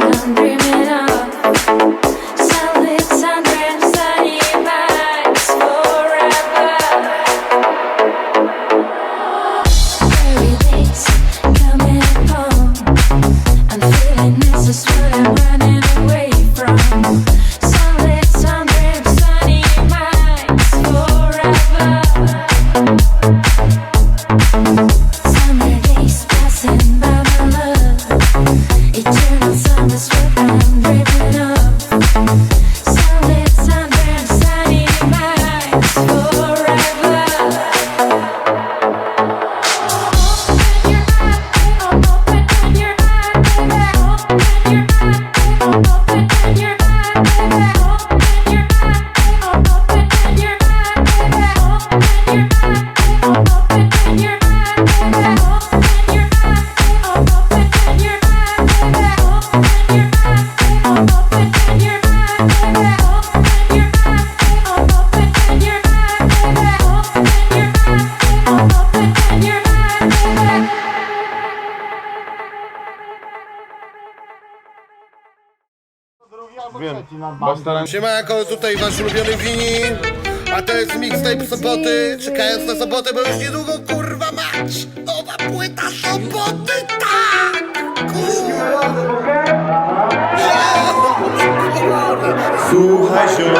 I'm dreaming. Siemanko, tutaj wasz ulubiony wini A to jest mixtape soboty Czekając na sobotę, bo już niedługo kurwa mać Nowa płyta soboty, tak! Kurwa! Słuchaj się,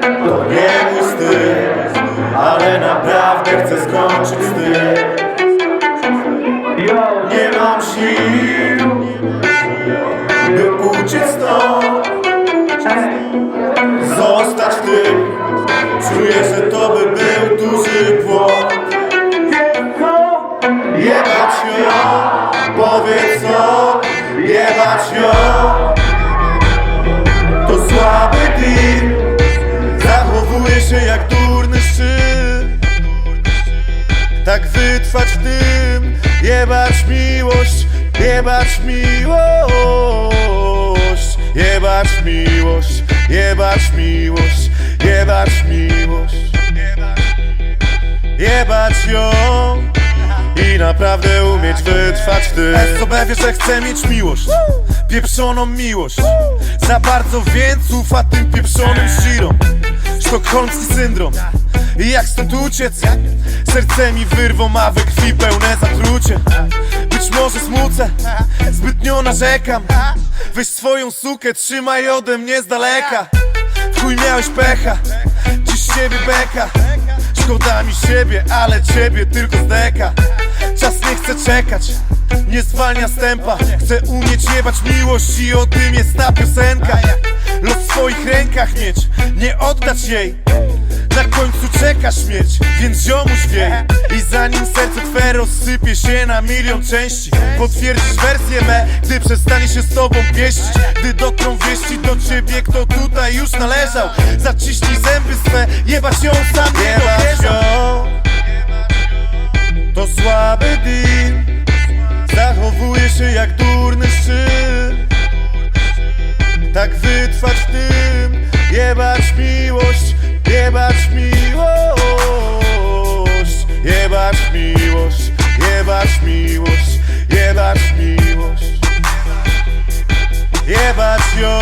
to nie mój styl, ale naprawdę chcę skończyć z tym. Się jak durny szczyt. Tak wytrwać w tym Jebać miłość Jebać miłość Jebać miłość Jebać miłość Jebać miłość Jebać ją i naprawdę umieć wytrwać w tym. SOB wie, że chce mieć miłość Pieprzoną miłość. Za bardzo więc ufa tym pieprzonym świrom Sztokholmski syndrom. I jak stąd uciec? Serce mi wyrwą, a we krwi pełne zatrucie. Być może smucę, zbytnio narzekam. Weź swoją sukę, trzymaj ode mnie z daleka. Chuj miałeś pecha, dziś z ciebie beka Szkoda mi siebie, ale ciebie tylko z deka Czas nie chce czekać, nie zwalnia stępa. Chcę umieć jebać miłość i o tym jest ta piosenka Los w swoich rękach mieć, nie oddać jej. Na końcu czeka śmierć, więc ziomuś wie. I zanim serce twe rozsypie się na milion części Potwierdzisz wersję me, gdy przestanie się z tobą pieścić. Gdy dotrą wieści do ciebie, kto tutaj już należał. Zaciśnij zęby swe, jebać ją sam nie ją To słaby deal. Zachowuje się jak durny szczyt w tym. Jebać miłość, jebać miłość. Jebać miłość, jebać miłość Jebać miłość. Jebać ją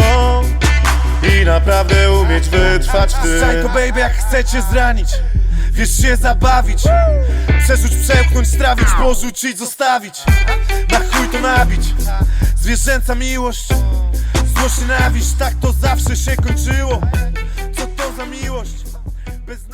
I naprawdę umieć wytrwać w tym. Szajko baby jak chcecie zranić Wiesz się zabawić. Przerzuć, przełknąć, strawić, porzucić, zostawić. Na chuj to nabić. Zwierzęca miłość Złość, nienawiść, tak to zawsze się kończyło Co to za miłość? Bez